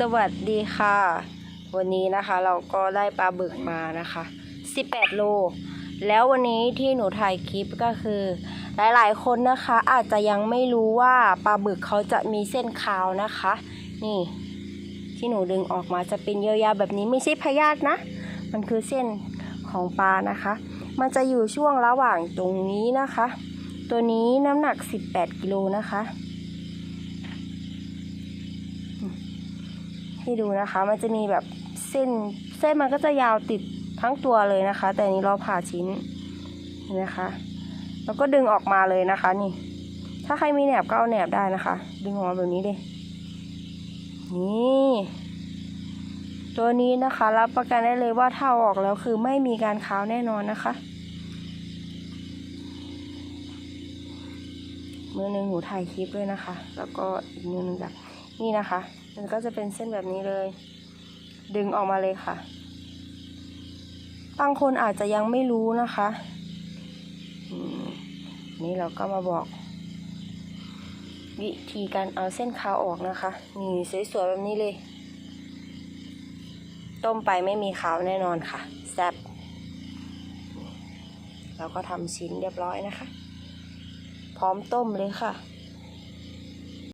สวัสดีค่ะ วันนี้นะคะเราก็ได้ปลาบึกมานะคะ 18 โล แล้ววันนี้ที่หนูถ่ายคลิปก็คือ หลายๆ คนนะคะอาจจะยังไม่รู้ว่าปลาบึกเขาจะมีเส้นขาวนะคะ นี่ ที่หนูดึงออกมาจะเป็นยาวๆแบบนี้ไม่ใช่พยาธินะ มันคือเส้นของปลานะคะ มันจะอยู่ช่วงระหว่างตรงนี้นะคะ ตัวนี้น้ำหนัก 18 กิโลนะคะ ให้ดูนะคะ มันจะมีแบบเส้นเส้นมันก็จะยาวติดทั้งตัวเลยนะคะ แต่นี้เราผ่าชิ้นเห็นไหมคะแล้วก็ดึงออกมาเลยนะคะ นี่ ถ้าใครมีแหนบก็เอาแหนบได้นะคะ ดึงออกมาแบบนี้เลยนี่ตัวนี้นะคะรับประกันได้เลยว่าถ้าอาออกแล้วคือไม่มีการค้าวแน่นอนนะคะมือหนึ่งหนูถ่ายคลิปด้วยนะคะ แล้วก็อีกมือหนึ่งแบบ นี่นะคะ มันก็จะเป็นเส้นแบบนี้เลย ดึงออกมาเลยค่ะ บางคนอาจจะยังไม่รู้นะคะอืมนี่เราก็มาบอก วิธีการเอาเส้นขาวออกนะคะ นี่สวยๆแบบนี้เลย ต้มไปไม่มีขาวแน่นอนค่ะ แซ่บเราก็ทำชิ้นเรียบร้อยนะคะ พร้อมต้มเลยค่ะ